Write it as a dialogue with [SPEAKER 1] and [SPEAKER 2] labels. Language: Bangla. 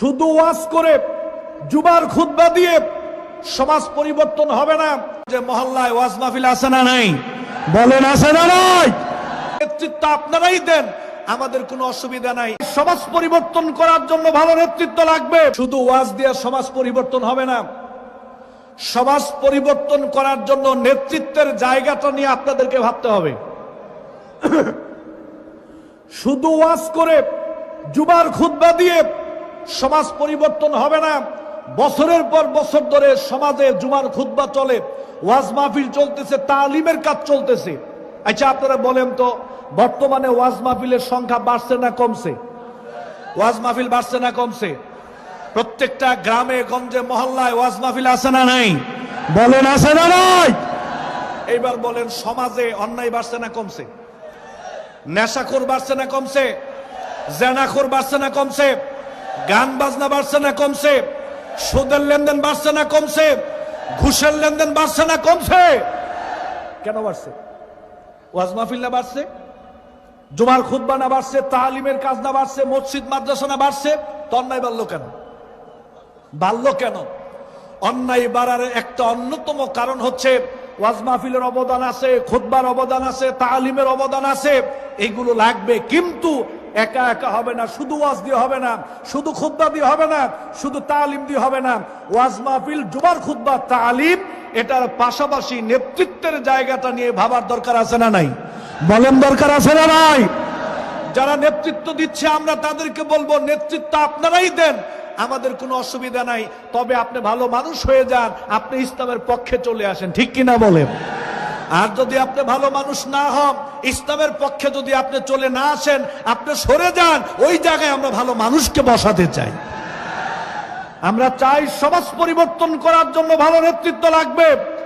[SPEAKER 1] শুধু ওয়াজ করে জুবার খুতবা দিয়ে সমাজ পরিবর্তন হবে না। যে মহল্লায় ওয়াজ মাহফিল আছে না নাই? বলেন আছে না নাই? নেতৃত্ব আপনারাই দেন, আমাদের কোনো অসুবিধা নাই। সমাজ পরিবর্তন করার জন্য ভালো নেতৃত্ব লাগবে। শুধু ওয়াজ দিয়ে সমাজ পরিবর্তন হবে না। সমাজ পরিবর্তন করার জন্য নেতৃত্বের জায়গাটা নিয়ে আপনাদেরকে ভাবতে হবে। শুধু ওয়াজ করে জুবার খুতবা দিয়ে সমাজ পরিবর্তন হবে না। বছরের পর বছর ধরে সমাজে জুমার খুতবা চলে, ওয়াজ মাহফিল চলতেছে, তালিমের কাজ চলতেছে। আচ্ছা আপনারা বলেন তো, বর্তমানে ওয়াজ মাহফিলের সংখ্যা বাড়ছে না কমছে? ওয়াজ মাহফিল বাড়ছে না কমছে? প্রত্যেকটা গ্রামে, গঞ্জে, মহল্লায় ওয়াজ মাহফিল আছে না নাই? বলেন, আছে না নাই? এইবার বলেন, সমাজে অন্যায় বাড়ছে না কমছে? নেশাখোর বাড়ছে না কমছে? জেনাখোর বাড়ছে না কমছে? গান বাজনা বাড়ছে না কমছে, সুদের লেনদেন বাড়ছে না কমছে, ঘুষের লেনদেন বাড়ছে না কমছে। কেন বাড়ছে? ওয়াজ মাহফিল না বাড়ছে? জুমার খুতবা না বাড়ছে? তালিমের কাজ না বাড়ছে? মসজিদ, মাদ্রাসা না বাড়ছে? তো অন্যায় বাড়লো কেন? বাড়লো কেন? অন্যায় বাড়ার একটা অন্যতম কারণ হচ্ছে, ওয়াজ মাহফিলের অবদান আছে, খুতবার অবদান আছে, তালিমের অবদান আছে, এগুলো লাগবে। কিন্তু একা একা হবে না, শুধু ওয়াজ দিয়ে হবে না, শুধু খুতবা দিয়ে হবে না, শুধু তালিম দিয়ে হবে না। ওয়াজ মাহফিল, জুমার খুতবা, তালিম, এটার পাশাপাশি নেতৃত্বের জায়গাটা নিয়ে ভাবার দরকার আছে না নাই? বলেন দরকার আছে না নাই? যারা নেতৃত্ব দিচ্ছে, আমরা তাদেরকে বলব, নেতৃত্ব আপনারাই দেন। আমাদের কোনো অসুবিধা নাই। তবে আপনি ভালো মানুষ হয়ে যান, আপনি ইসলামের পক্ষে চলে আসেন। ঠিক কিনা বলেন? আর যদি আপনি ভালো মানুষ না হন ইসলামের পক্ষে যদি আপনি চলে না আসেন, আপনি সরে যান, ওই জায়গায় আমরা ভালো মানুষকে বসাতে চাই। আমরা চাই সমাজ পরিবর্তন করার জন্য ভালো নেতৃত্ব লাগবে।